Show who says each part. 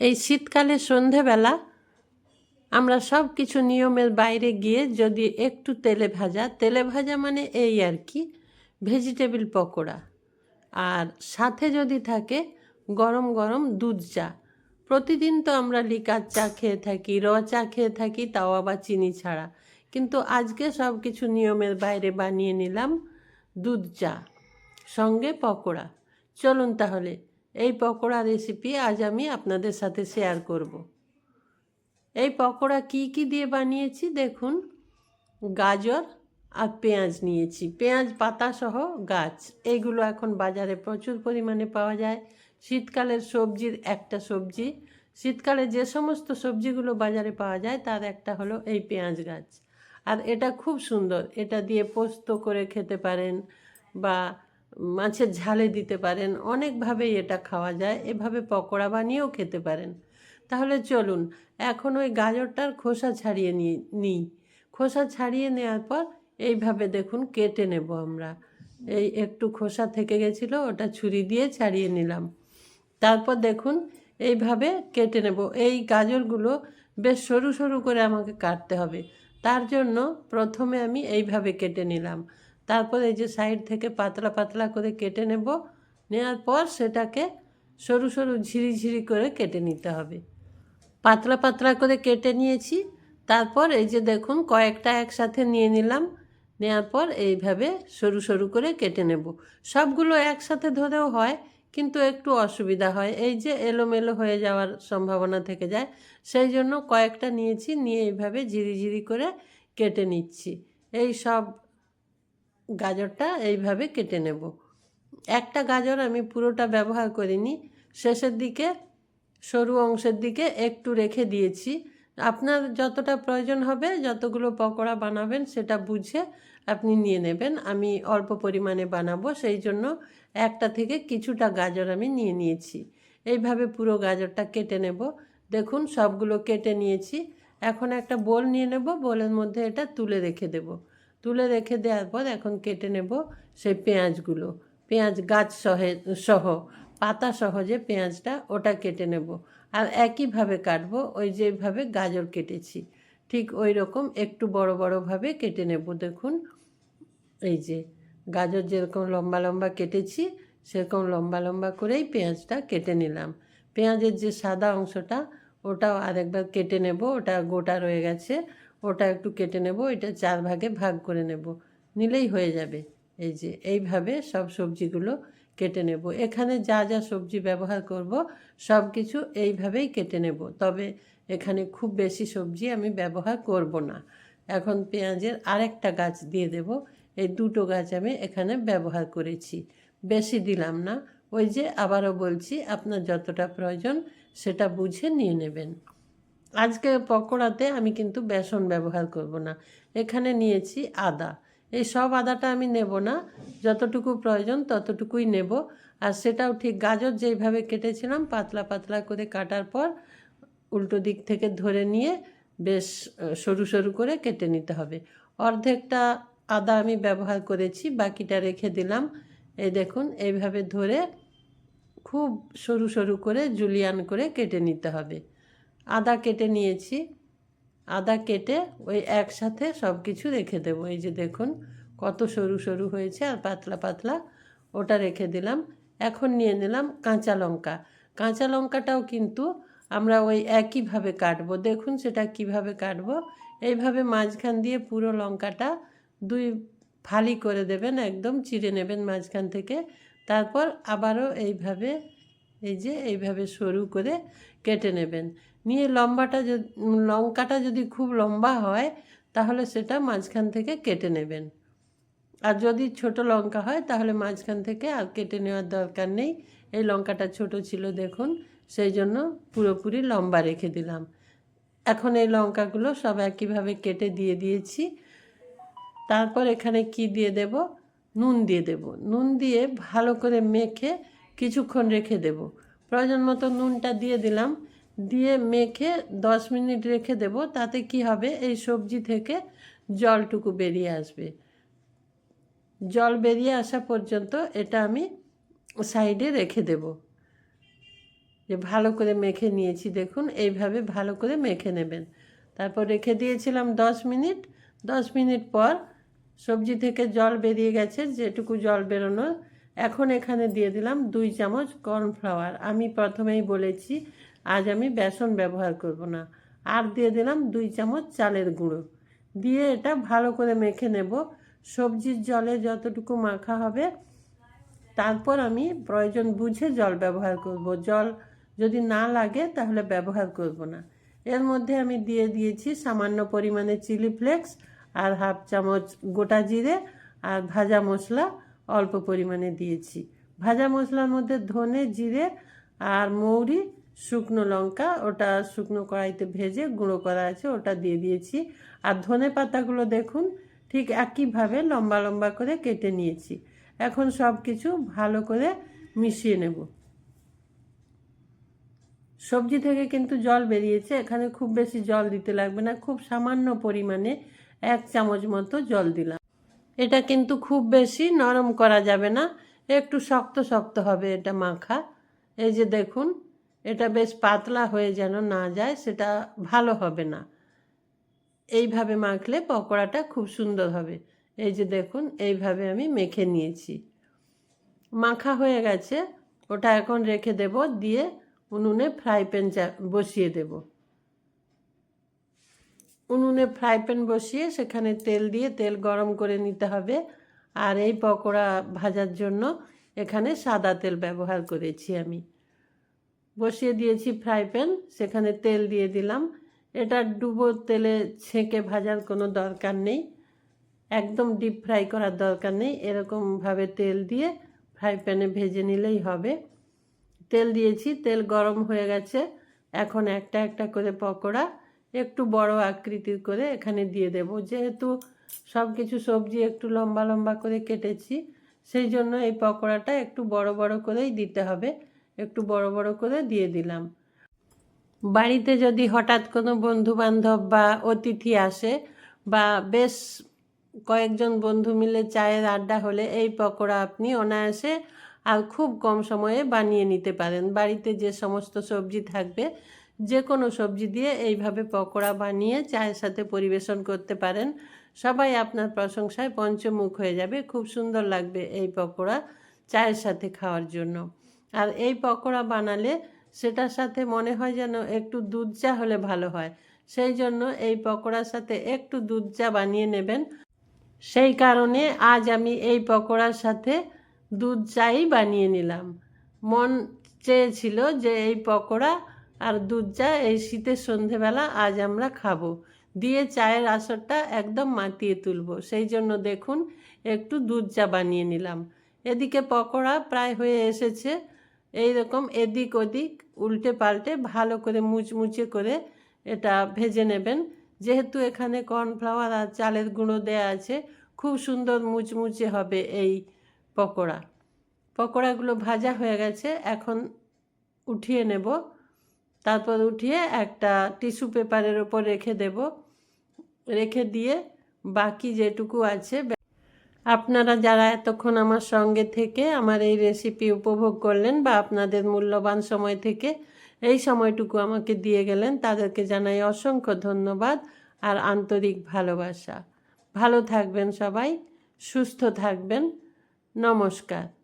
Speaker 1: এই শীতকালে সন্ধেবেলা আমরা সব কিছু নিয়মের বাইরে গিয়ে যদি একটু তেলে ভাজা তেলে ভাজা মানে এই আর কি, ভেজিটেবিল পকোড়া। আর সাথে যদি থাকে গরম গরম দুধ চা। প্রতিদিন তো আমরা লিকার চা খেয়ে থাকি, র চা খেয়ে থাকি, তাও আবার চিনি ছাড়া। কিন্তু আজকে সব কিছু নিয়মের বাইরে বানিয়ে নিলাম দুধ চা, সঙ্গে পকোড়া। চলুন তাহলে এই পকোড়া রেসিপি আজ আমি আপনাদের সাথে শেয়ার করব। এই পকোড়া কি কি দিয়ে বানিয়েছি দেখুন। গাজর আর পেঁয়াজ নিয়েছি। পেঁয়াজ, পাতা সহ গাছ। এইগুলো এখন বাজারে প্রচুর পরিমাণে পাওয়া যায়। শীতকালের সবজির একটা সবজি। শীতকালে যে সমস্ত সবজিগুলো বাজারে পাওয়া যায়, তার একটা হলো এই পেঁয়াজ গাছ। আর এটা খুব সুন্দর। এটা দিয়ে পোস্ত করে খেতে পারেন বা মাছের ঝালে দিতে পারেন, অনেকভাবেই এটা খাওয়া যায়। এভাবে পকোড়া বানিয়েও খেতে পারেন। তাহলে চলুন, এখন ওই গাজরটার খোসা ছাড়িয়ে নিই। খোসা ছাড়িয়ে নেওয়ার পর এইভাবে দেখুন কেটে নেব আমরা। এই একটু খোসা থেকে গেছিল, ওটা ছুরি দিয়ে ছাড়িয়ে নিলাম। তারপর দেখুন, এইভাবে কেটে নেব। এই গাজরগুলো বেশ সরু সরু করে আমাকে কাটতে হবে। তার জন্য প্রথমে আমি এইভাবে কেটে নিলাম। তারপর এই যে সাইড থেকে পাতলা পাতলা করে কেটে নেব। নেওয়ার পর সেটাকে সরু সরু ঝিরি ঝিরি করে কেটে নিতে হবে। পাতলা পাতলা করে কেটে নিয়েছি। তারপর এই যে দেখুন কয়েকটা একসাথে নিয়ে নিলাম। নেওয়ার পর এইভাবে সরু সরু করে কেটে নেব। সবগুলো একসাথে ধরেও হয়, কিন্তু একটু অসুবিধা হয়। এই যে এলোমেলো হয়ে যাওয়ার সম্ভাবনা থেকে যায়। সেই জন্য কয়েকটা নিয়েছি, নিয়ে এইভাবে ঝিরি ঝিরি করে কেটে নিচ্ছি। এই সব গাজরটা এইভাবে কেটে নেব। একটা গাজর আমি পুরোটা ব্যবহার করিনি। শেষের দিকে, সরু অংশের দিকে একটু রেখে দিয়েছি। আপনার যতটা প্রয়োজন হবে, যতগুলো পকোড়া বানাবেন সেটা বুঝে আপনি নিয়ে নেবেন। আমি অল্প পরিমাণে বানাবো, সেই জন্য একটা থেকে কিছুটা গাজর আমি নিয়ে নিয়েছি। এইভাবে পুরো গাজরটা কেটে নেব। দেখুন, সবগুলো কেটে নিয়েছি। এখন একটা বোল নিয়ে নেব। বোলের মধ্যে এটা তুলে রেখে দেব। তুলে রেখে দেওয়ার পর এখন কেটে নেব সেই পেঁয়াজগুলো। পেঁয়াজ গাছ সহে, সহ, পাতা সহ যে পেঁয়াজটা ওটা কেটে নেব। আর একইভাবে কাটবো ওই যেভাবে গাজর কেটেছি। ঠিক ওই রকম একটু বড় বড়ভাবে কেটে নেব। দেখুন, এই যে গাজর যেরকম লম্বা লম্বা কেটেছি, সেরকম লম্বা লম্বা করেই পেঁয়াজটা কেটে নিলাম। পেঁয়াজের যে সাদা অংশটা ওটাও আরেকবার কেটে নেব। ওটা গোটা রয়ে গেছে। ওটা একটু কেটে নেব, এটা চার ভাগে ভাগ করে নেব। নিলেই হয়ে যাবে। এই যে, এইভাবে সব সবজিগুলো কেটে নেব। এখানে যা যা সবজি ব্যবহার করব সব কিছু এইভাবেই কেটে নেব। তবে এখানে খুব বেশি সবজি আমি ব্যবহার করব না। এখন পেঁয়াজের আরেকটা গাছ দিয়ে দেব। এই দুটো গাছ আমি এখানে ব্যবহার করেছি। বেশি দিলাম না। ওই যে আবারও বলছি, আপনার যতটা প্রয়োজন সেটা বুঝে নিয়ে নেবেন। আজকে পকোড়াতে আমি কিন্তু বেসন ব্যবহার করব না। এখানে নিয়েছি আদা। এই সব আদাটা আমি নেব না। যতটুকু প্রয়োজন ততটুকুই নেব। আর সেটাও ঠিক, গাজর যেইভাবে কেটেছিলাম পাতলা পাতলা করে কাটার পর উল্টো দিক থেকে ধরে নিয়ে বেশ সরু সরু করে কেটে নিতে হবে। অর্ধেকটা আদা আমি ব্যবহার করেছি, বাকিটা রেখে দিলাম। এই দেখুন, এইভাবে ধরে খুব সরু সরু করে জুলিয়ান করে কেটে নিতে হবে। আদা কেটে নিয়েছি। আদা কেটে ওই একসাথে সব কিছু রেখে দেবো। এই যে দেখুন, কত সরু সরু হয়েছে আর পাতলা পাতলা, ওটা রেখে দিলাম। এখন নিয়ে নিলাম কাঁচা লঙ্কা। কাঁচা লঙ্কাটাও কিন্তু আমরা ওই একইভাবে কাটবো। দেখুন সেটা কীভাবে কাটবো। এইভাবে মাঝখান দিয়ে পুরো লঙ্কাটা দুই ফালি করে দেবেন, একদম চিড়ে নেবেন মাঝখান থেকে। তারপর আবারও এইভাবে এই যে এইভাবে সরু করে কেটে নেবেন। নিয়ে লম্বাটা যদি, লঙ্কাটা যদি খুব লম্বা হয়, তাহলে সেটা মাঝখান থেকে কেটে নেবেন। আর যদি ছোট লঙ্কা হয়, তাহলে মাঝখান থেকে আর কেটে নেওয়ার দরকার নেই। এই লঙ্কাটা ছোট ছিল দেখুন, সেই জন্য পুরোপুরি লম্বা রেখে দিলাম। এখন এই লঙ্কাগুলো সব একইভাবে কেটে দিয়ে দিয়েছি। তারপর এখানে কি দিয়ে দেব? নুন দিয়ে দেব। নুন দিয়ে ভালো করে মেখে কিছুক্ষণ রেখে দেব। প্রয়োজন মতো নুনটা দিয়ে দিলাম। দিয়ে মেখে দশ মিনিট রেখে দেব। তাতে কি হবে? এই সবজি থেকে জলটুকু বেরিয়ে আসবে। জল বেরিয়ে আসা পর্যন্ত এটা আমি সাইডে রেখে দেব। যে ভালো করে মেখে নিয়েছি, দেখুন, এইভাবে ভালো করে মেখে নেবেন। তারপর রেখে দিয়েছিলাম দশ মিনিট। দশ মিনিট পর সবজি থেকে জল বেরিয়ে গেছে। যেটুকু জল বেরোনো এখন এখানে দিয়ে দিলাম দুই চামচ কর্নফ্লাওয়ার। আমি প্রথমেই বলেছি, আজ আমি বেসন ব্যবহার করব না। আর দিয়ে দিলাম দুই চামচ চালের গুঁড়ো। দিয়ে এটা ভালো করে মেখে নেব। সবজির জলে যতটুকু মাখা হবে, তারপর আমি প্রয়োজন বুঝে জল ব্যবহার করব। জল যদি না লাগে, তাহলে ব্যবহার করব না। এর মধ্যে আমি দিয়ে দিয়েছি সামান্য পরিমাণে চিলি ফ্লেক্স আর হাফ চামচ গোটা জিরে আর ভাজা মশলা। অল্প পরিমাণে দিয়েছি। ভাজা মশলার মধ্যে ধনে, জিরে আর মৌরি, শুকনো লঙ্কা, ওটা শুকনো কড়াইতে ভেজে গুঁড়ো করা আছে, ওটা দিয়ে দিয়েছি। আর ধনে পাতাগুলো দেখুন, ঠিক একইভাবে লম্বা লম্বা করে কেটে নিয়েছি। এখন সব কিছু ভালো করে মিশিয়ে নেব। সবজি থেকে কিন্তু জল বেরিয়েছে, এখানে খুব বেশি জল দিতে লাগবে না, খুব সামান্য পরিমাণে এক চামচ মতো জল দিলাম। এটা কিন্তু খুব বেশি নরম করা যাবে না। একটু শক্ত শক্ত হবে এটা মাখা। এই যে দেখুন, এটা বেশ পাতলা হয়ে যেন না যায়, সেটা ভালো হবে না। এইভাবে মাখলে পকোড়াটা খুব সুন্দর হবে। এই যে দেখুন, এইভাবে আমি মেখে নিয়েছি। মাখা হয়ে গেছে, ওটা এখন রেখে দেব, দিয়ে উনুনে ফ্রাই প্যান বসিয়ে দেব। উনুনে ফ্রাই প্যান বসিয়ে সেখানে তেল দিয়ে তেল গরম করে নিতে হবে। আর এই পকোড়া ভাজার জন্য এখানে সাদা তেল ব্যবহার করেছি আমি। বসিয়ে দিয়েছি ফ্রাই প্যান, সেখানে তেল দিয়ে দিলাম। এটা ডুবো তেলে ছেঁকে ভাজার কোনো দরকার নেই। একদম ডিপ ফ্রাই করার দরকার নেই। এরকমভাবে তেল দিয়ে ফ্রাই প্যানে ভেজে নিলেই হবে। তেল দিয়েছি, তেল গরম হয়ে গেছে। এখন একটা একটা করে পকোড়া একটু বড় আকৃতির করে এখানে দিয়ে দেব। যেহেতু সব কিছু সবজি একটু লম্বা লম্বা করে কেটেছি, সেই জন্য এই পকোড়াটা একটু বড় বড় করেই দিতে হবে। একটু বড় বড় করে দিয়ে দিলাম। বাড়িতে যদি হঠাৎ কোনো বন্ধু বান্ধব বা অতিথি আসে বা বেশ কয়েকজন বন্ধু মিলে চায়ের আড্ডা হলে এই পকোড়া আপনি অনায়াসে আর খুব কম সময়ে বানিয়ে নিতে পারেন। বাড়িতে যে সমস্ত সবজি থাকবে যে কোনো সবজি দিয়ে এইভাবে পকোড়া বানিয়ে চায়ের সাথে পরিবেশন করতে পারেন। সবাই আপনার প্রশংসায় পঞ্চমুখ হয়ে যাবে। খুব সুন্দর লাগবে এই পকোড়া চায়ের সাথে খাওয়ার জন্য। আর এই পকোড়া বানালে সেটার সাথে মনে হয় যেন একটু দুধ চা হলে ভালো হয়। সেই জন্য এই পকোড়ার সাথে একটু দুধ চা বানিয়ে নেবেন। সেই কারণে আজ আমি এই পকোড়ার সাথে দুধ চাই বানিয়ে নিলাম। মন চেয়েছিল যে এই পকোড়া আর দুধ চা এই শীতের সন্ধেবেলা আজ আমরা খাব। দিয়ে চায়ের আসরটা একদম মাতিয়ে তুলব। সেই জন্য দেখুন, একটু দুধ চা বানিয়ে নিলাম। এদিকে পকোড়া প্রায় হয়ে এসেছে। এই রকম এদিক ওদিক, উল্টে পাল্টে ভালো করে মুচমুচে করে এটা ভেজে নেবেন। যেহেতু এখানে কর্নফ্লাওয়ার আর চালের গুঁড়ো দেয়া আছে, খুব সুন্দর মুচমুচে হবে এই পকোড়া। পকোড়াগুলো ভাজা হয়ে গেছে, এখন উঠিয়ে নেব। তারপর উঠিয়ে একটা টিস্যু পেপারের ওপর রেখে দেব। রেখে দিয়ে বাকি যেটুকু আছে আপনারা যারা এতক্ষণ আমার সঙ্গে থেকে আমার এই রেসিপি উপভোগ করলেন বা আপনাদের মূল্যবান সময় থেকে এই সময়টুকু আমাকে দিয়ে গেলেন, তাদেরকে জানাই অসংখ্য ধন্যবাদ আর আন্তরিক ভালোবাসা। ভালো থাকবেন সবাই, সুস্থ থাকবেন। নমস্কার।